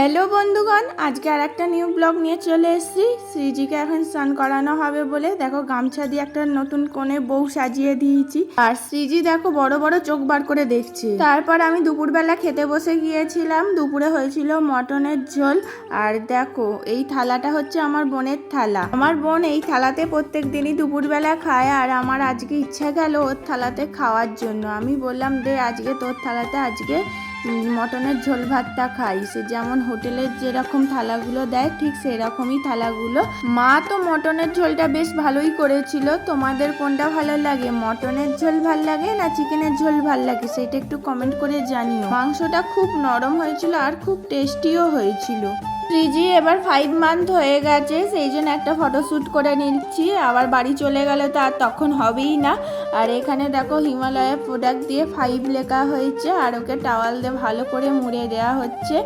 Hello বন্ধুগণ, আজকে আর একটা নিউ ব্লগ নিয়ে চলে এসেছি। শ্রীজিকে এখন স্নান করানো হবে বলে দেখো গামছা দিয়ে একটা নতুন কোণে বউ সাজিয়ে দিয়েছি। আর শ্রীজি দেখো বড় বড় চোখ বার করে দেখছি। তারপর আমি দুপুরবেলা খেতে বসে গিয়েছিলাম। দুপুরে হয়েছিল মটনের ঝোল। আর দেখো, এই থালাটা হচ্ছে আমার বোনের থালা। আমার বোন এই থালাতে প্রত্যেক দিনই দুপুরবেলা খায়। আর আমার আজকে ইচ্ছা গেল ওর থালাতে খাওয়ার জন্য। আমি বললাম, দে, আজকে তোর থালাতে আজকে মটনের ঝোল ভাতটা খাই। সে যেমন হোটেলের যেরকম থালাগুলো দেয়, ঠিক সেরকমই থালাগুলো। মা তো মটনের ঝোলটা বেশ ভালোই করেছিল। তোমাদের কোনটা ভালো লাগে? মটনের ঝোল ভালো লাগে না চিকেনের ঝোল ভালো লাগে? সেটা একটু কমেন্ট করে জানিও। মাংসটা খুব নরম হয়েছিল আর খুব টেস্টিও হয়েছিল। শ্রীজি এবার ফাইভ মান্থ হয়ে গেছে, সেই জন্য একটা ফটোশ্যুট করে নিচ্ছি। আবার বাড়ি চলে গেলে তো আর তখন হবেই না। আর এখানে দেখো হিমালয়ের প্রোডাক্ট দিয়ে ফাইভ লেখা হয়েছে, আর ওকে টাওয়াল দিয়ে ভালো করে মুড়ে দেওয়া হচ্ছে।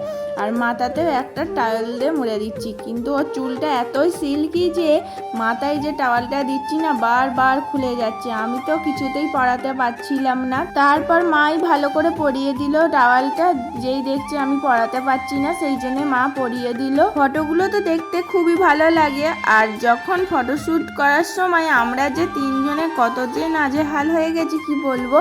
আর মাথাতেও একটা টাওয়াল দিয়ে মুড়ে দিচ্ছি। কিন্তু ওর চুলটা এতই সিল্কি যে মাথায় যে টাওয়ালটা দিচ্ছি না বারবার খুলে যাচ্ছে। আমি তো কিছুতেই পড়াতে পারছিলাম না। তারপর মাই ভালো করে পরিয়ে দিল টাওয়ালটা যেই দেখছে আমি পড়াতে পারছি না, সেই জন্য মা পরিয়ে দিল। ফটোগুলো তো দেখতে খুবই ভালো লাগে। আর যখন ফটোশ্যুট করার সময় আমরা যে তিনজনে কত যে নাজেহাল হয়ে গেছি কি বলব?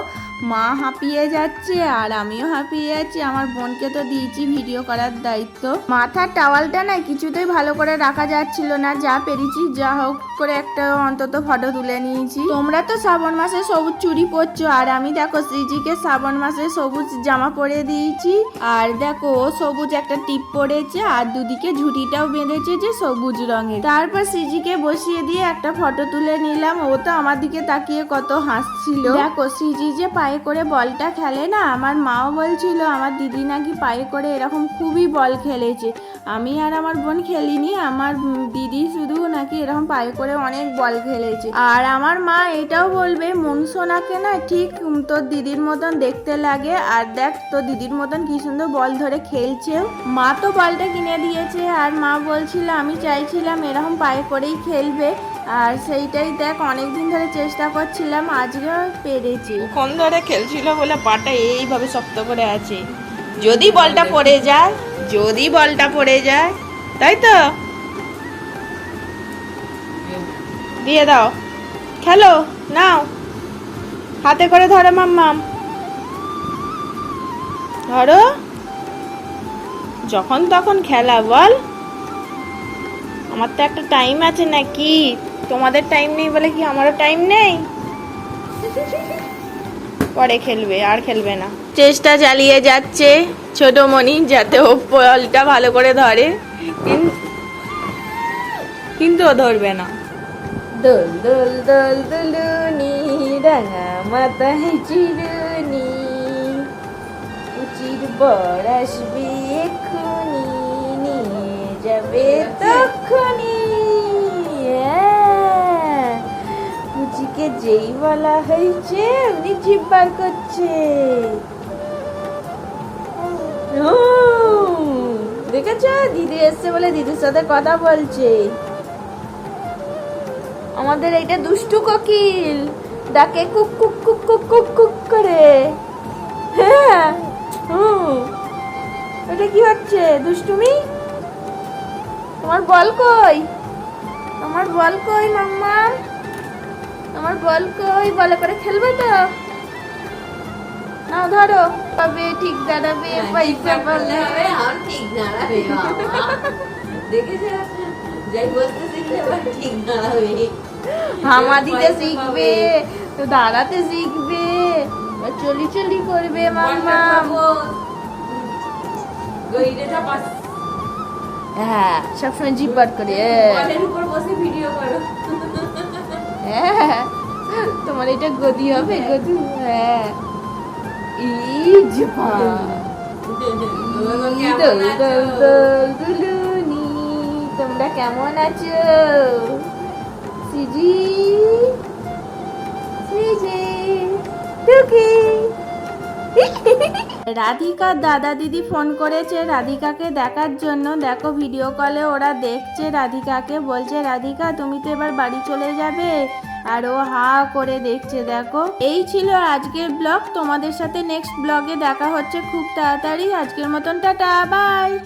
মা হাঁপিয়ে যাচ্ছে আর আমিও হাঁপিয়ে যাচ্ছি। আমার বোনকে তো দিয়েছি ভিডিও করার দায়িত্ব। মাথার টাওয়ালটা না কিছুতেই ভালো করে রাখা যাচ্ছিল না। যা পেরেছি, যা হোক করে একটা অন্তত ফটো তুলে নিয়েছি। তোমরা তো শ্রাবণ মাসে সবুজ চুড়ি পরছো আর আমি দেখো শ্রীজিকে শ্রাবণ মাসে সবুজ জামা পরে দিয়েছি। আর দেখো ও সবুজ একটা টিপ পরেছে আর দুদিকে ঝুঁটিটাও বেঁধেছে যে সবুজ রঙের। তারপর শ্রীজিকে বসিয়ে দিয়ে একটা ফটো তুলে নিলাম। ও তো আমার দিকে তাকিয়ে কত হাসছিল। দেখো শ্রীজি যে পায়ে করে বলটা খেলে না? আমার মাও বলছিল, আমার দিদি নাকি পায়ে করে এরকম খুবই বল খেলেছে। আমি আর আমার বোন খেলিনি, আমার দিদি শুধু নাকি এরকম পায়ে করে অনেক বল খেলেছে। আর আমার মা এটাও বলবে মনসোনাকে না ঠিক তোর দিদির মতন দেখতে লাগে। আর দেখ, তোর দিদির মতন কি সুন্দর বল ধরে খেলছে মা তো বলটা কিনে দিয়েছে, আর মা বলছিল, আমি চাইছিলাম এরকম পায়ে করেই খেলবে। আর সেইটাই দেখ অনেক দিন ধরে চেষ্টা করছিলাম আজকে পেরেছি। ক্ষণ ধরে খেলছিল বলে পাটা এইভাবে শক্ত করে আছে। যদি বলটা পড়ে যায়, যদি বলটা পড়ে যায়, তাই তো? দিয়ে দাও। খেলো, নাও। হাতে করে ধরো, মাম্মাম। ধরো। যখন তখন খেলা, বল। আমার তো একটা টাইম আছে নাকি? তোমাদের টাইম নেই বলে কি আমারও টাইম নেই? পরে খেলবে আর খেলবে না। চেষ্টা চালিয়ে যাচ্ছে ছোট মনি যাতে ও বলটা ভালো করে ধরে। কিন- কিন্তু ও ধরবে না। দোল দোল দোল দোলুনি রাঙা মাথায় চিরুনি। উচির বর আসবে এক্ষুনি নিয়ে যাবে তখনই পুচিকে যেই বলা হয়েছে, উনি জিভ বার করছে দেখেছ? দিদি এসছে বলে দিদির সাথে কথা বলছে। আমাদের এইটা দুষ্টু কোকিল, ডাকে কুক কুক কুক কুক কুক কুক করে। হ্যাঁ হুম এটা কি হচ্ছে, দুষ্টুমি? তোমার বল কই? তোমার বল কই, মাম্মা? আমার বল কই? বলে করে খেলবে তো। নাও ধরো। তবে ঠিক দাঁড়াবে পয়সা বলে। হবে আর ঠিক দাঁড়াবে। দেখেছ? যাই বলতে শিখলে ঠিক দাঁড়াবে হামা দিতে শিখবে তো দাঁড়াতে শিখবে। চলি চলি করবে পাস। হ্যাঁ সবসময় জিভ বার করে উপর বসে ভিডিও করো। হ্যাঁ। তোমার এটা গদি হবে? গদি? হ্যাঁ। আছো? দোল দুলুনি তোমরা কেমন আছো? সিজি? সিজি? টুকি রাধিকা দাদা দিদি ফোন করেছে রাধিকাকে দেখার জন্য। দেখো ভিডিও কলে ওরা দেখছে রাধিকাকে। বলছে, রাধিকা, তুমি তো এবার বাড়ি চলে যাবে? আর ও হা করে দেখছে, দেখো। এই ছিল আজকের ব্লগ তোমাদের সাথে নেক্সট ব্লগে দেখা হচ্ছে খুব তাড়াতাড়ি। আজকের মতন টাটা বাই